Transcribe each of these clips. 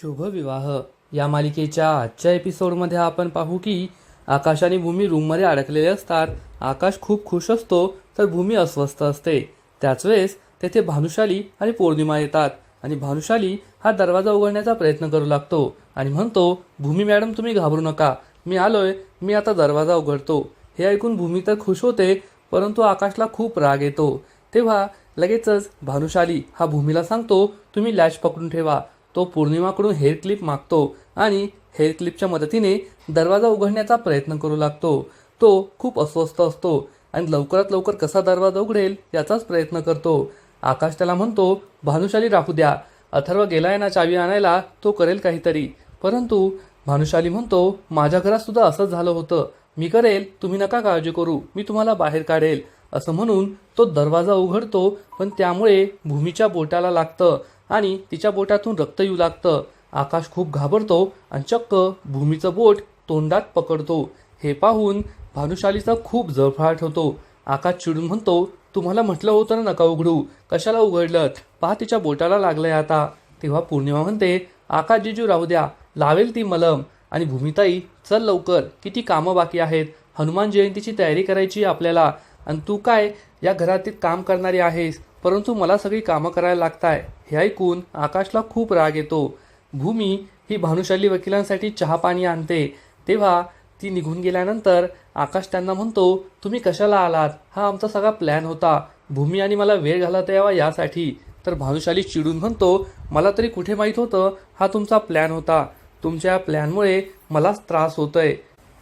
शुभविवाह. या मालिकेच्या आजच्या एपिसोडमध्ये आपण पाहू की आकाश आणि भूमी रूममध्ये अडकलेले असतात. आकाश खूप खुश असतो तर भूमी अस्वस्थ असते. त्याच वेळेस तेथे भानुशाली आणि पौर्णिमा येतात. आणि भानुशाली हा दरवाजा उघडण्याचा प्रयत्न करू लागतो आणि म्हणतो भूमी मॅडम तुम्ही घाबरू नका. मी आलोय. मी आता दरवाजा उघडतो. हे ऐकून भूमी तर खुश होते परंतु आकाशला खूप राग येतो. तेव्हा लगेचच भानुशाली हा भूमीला सांगतो तुम्ही लॅच पकडून ठेवा. तो पौर्णिमाकडून हेअर क्लिप मागतो आणि हेअर क्लिपच्या मदतीने दरवाजा उघडण्याचा प्रयत्न करू लागतो. तो खूप अस्वस्थ असतो आणि लवकरात लवकर कसा दरवाजा उघडेल याचाच प्रयत्न करतो. आकाश त्याला म्हणतो भानुशाली राहू द्या. अथर्व गेलाय ना चावी आणायला तो करेल काहीतरी. परंतु भानुशाली म्हणतो माझ्या घरात सुद्धा असंच झालं होतं. मी करेल तुम्ही नका काळजी करू. मी तुम्हाला बाहेर काढेल. असं म्हणून तो दरवाजा उघडतो पण त्यामुळे भूमीच्या बोटाला लागतं. आणि तिच्या बोटातून रक्त येऊ लागतं. आकाश खूप घाबरतो आणि चक्क भूमीचं बोट तोंडात पकडतो. हे पाहून भानुशालीचा खूप जळफळाट होतो. आकाश चिडून म्हणतो तुम्हाला म्हटलं होतं ना नका उघडू. कशाला उघडलं पहा तिच्या बोटाला लागलंय आता. तेव्हा पौर्णिमा म्हणते आकाश जिजू राहू द्या. लावेल ती मलम. आणि भूमिताई चल लवकर. किती कामं बाकी आहेत. हनुमान जयंतीची तयारी करायची आहे आपल्याला. आणि तू काय या घरातील काम करणारी आहेस? परंतु मला सगळी कामं करायला लागताय. हे ऐकून आकाशला खूप राग येतो. भूमी ही भानुशाली वकिलांसाठी चहा पाणी आणते. तेव्हा ती निघून गेल्यानंतर आकाश त्यांना म्हणतो तुम्ही कशाला आलात? हा आमचा सगळा प्लॅन होता. भूमी आणि मला वेळ घालता यावा यासाठी. तर भानुशाली चिडून म्हणतो मला तरी कुठे माहीत होतं? हा तुमचा प्लॅन होता. तुमच्या प्लॅनमुळे मलाच त्रास होतोय.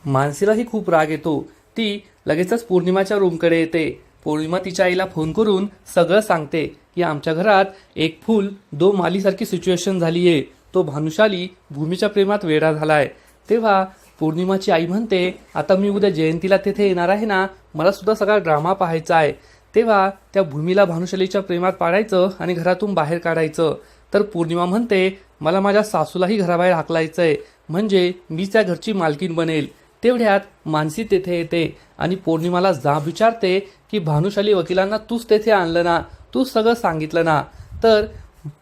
मानसीलाही खूप राग येतो. ती लगेचच पौर्णिमाच्या रूमकडे येते. पौर्णिमा तिच्या आईला फोन करून सगळं सांगते की आमच्या घरात एक फूल दो मालीसारखी सिच्युएशन झाली आहे तो भानुशाली भूमीच्या प्रेमात वेडा झालाय. तेव्हा पौर्णिमाची आई म्हणते आता मी उद्या जयंतीला तेथे येणार आहे ना मला सुद्धा सगळा ड्रामा पाहायचा आहे. तेव्हा त्या भूमीला भानुशालीच्या प्रेमात पाडायचं आणि घरातून बाहेर काढायचं. तर पौर्णिमा म्हणते मला माझ्या सासूलाही घराबाहेर हाकलायचं आहे म्हणजे मी त्या घरची मालकीन बनेल. तेवढ्यात मानसी तेथे येते आणि पौर्णिमाला जाब विचारते की भानुशाली वकिलांना तूच तेथे आणलं ना? तूच सगळं सांगितलं ना? तर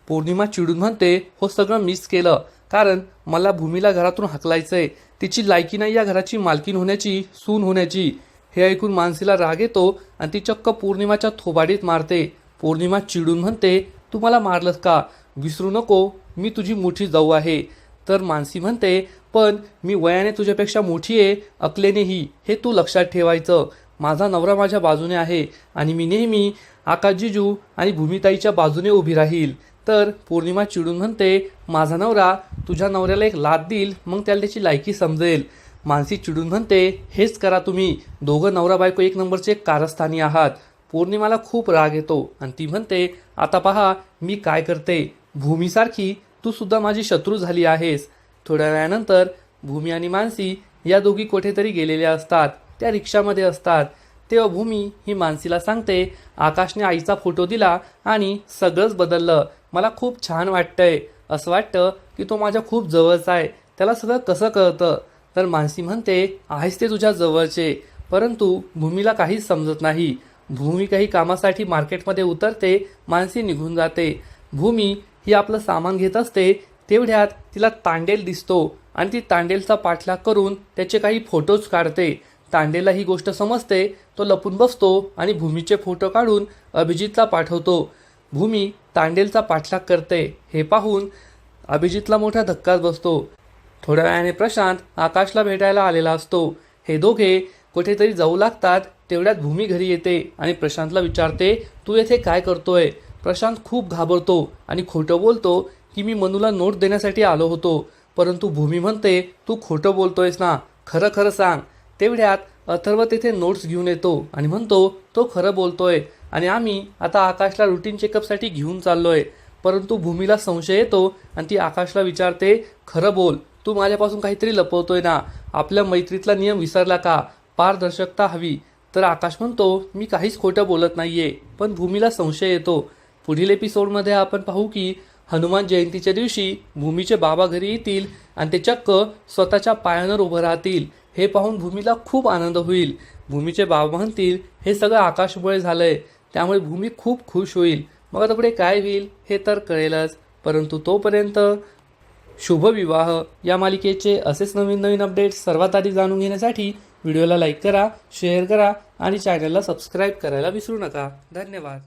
पौर्णिमा चिडून म्हणते हो सगळं मिस केलं. कारण मला भूमीला घरातून हकलायचंय. तिची लायकी नाही या घराची मालकीन होण्याची सून होण्याची. हे ऐकून मानसीला राग येतो आणि ती चक्क पौर्णिमाच्या थोबाडीत मारते. पौर्णिमा चिडून म्हणते तू मला मारलंस का? विसरू नको. मी तुझी मोठी जाऊ आहे. तर मानसी म्हणते पण मी वयाने तुझ्यापेक्षा मोठी आहे अकलेनेही हे तू लक्षात ठेवायचं. माझा नवरा माझ्या बाजूने आहे आणि मी नेहमी आकाशजीजू आणि भूमिताईच्या बाजूने उभी राहील. तर पौर्णिमा चिडून म्हणते माझा नवरा तुझ्या नवऱ्याला एक लाद देईल मग त्याला त्याची लायकी समजेल. मानसी चिडून म्हणते हेच करा तुम्ही. दोघं नवरा बायको एक नंबरचे कारस्थानी आहात. पौर्णिमाला खूप राग येतो. आणि ती म्हणते आता पहा मी काय करते? भूमीसारखी तू सुद्धा माझी शत्रू झाली आहेस. थोड्या वेळानंतर भूमी आणि मानसी या दोघी कुठेतरी गेलेल्या असतात. त्या रिक्षामध्ये असतात. तेव्हा भूमी ही मानसीला सांगते आकाशने आईचा फोटो दिला आणि सगळंच बदललं. मला खूप छान वाटतंय. असं वाटतं की तो माझ्या खूप जवळचा आहे. त्याला सगळं कसं कळतं? तर मानसी म्हणते आहेस ते तुझ्या जवळचे. परंतु भूमीला काहीच समजत नाही. भूमी काही कामासाठी मार्केटमध्ये उतरते मानसी निघून जाते. भूमी ही आपलं सामान घेत असते तेवढ्यात तिला तांडेल दिसतो आणि ती तांडेलचा पाठलाग करून त्याचे काही फोटोज काढते. तांडेला ही गोष्ट समजते तो लपून बसतो आणि भूमीचे फोटो काढून अभिजितला पाठवतो. भूमी तांडेलचा पाठलाग करते. हे पाहून अभिजितला मोठा धक्काच बसतो. थोड्या वेळाने प्रशांत आकाशला भेटायला आलेला असतो. हे दोघे कुठेतरी जाऊ लागतात तेवढ्यात भूमी घरी येते आणि प्रशांतला विचारते तू येथे काय करतोय? प्रशांत खूप घाबरतो आणि खोटं बोलतो की मी मनूला नोट देण्यासाठी आलो होतो. परंतु भूमी म्हणते तू खोटं बोलतोयस ना खरं खरं सांग. तेवढ्यात अथर्व तेथे नोट्स घेऊन येतो आणि म्हणतो तो खरं बोलतोय आणि आम्ही आता आकाशला रुटीन चेकअपसाठी घेऊन चाललोय. परंतु भूमीला संशय येतो आणि ती आकाशला विचारते खरं बोल तू माझ्यापासून काहीतरी लपवतोय ना? आपल्या मैत्रीतला नियम विसरला का? पारदर्शकता हवी. तर आकाश म्हणतो मी काहीच खोटं बोलत नाहीये. पण भूमीला संशय येतो पुढील एपिसोडमध्ये आपण पाहू की हनुमान जयंतीच्या दिवशी भूमीचे बाबा घरी येतील आणि ते चक्क स्वतःच्या पायावर उभं राहतील. हे पाहून भूमीला खूप आनंद होईल. भूमीचे बाबा म्हणतील हे सगळं आकाशमुळे झालंय. त्यामुळे भूमी खूप खुश होईल. मग आता पुढे काय होईल हे तर कळेलच. परंतु तोपर्यंत शुभविवाह या मालिकेचे असेच नवीन नवीन अपडेट्स सर्वात आधी जाणून घेण्यासाठी व्हिडिओला लाईक करा शेअर करा आणि चॅनलला सबस्क्राईब करायला विसरू नका. धन्यवाद.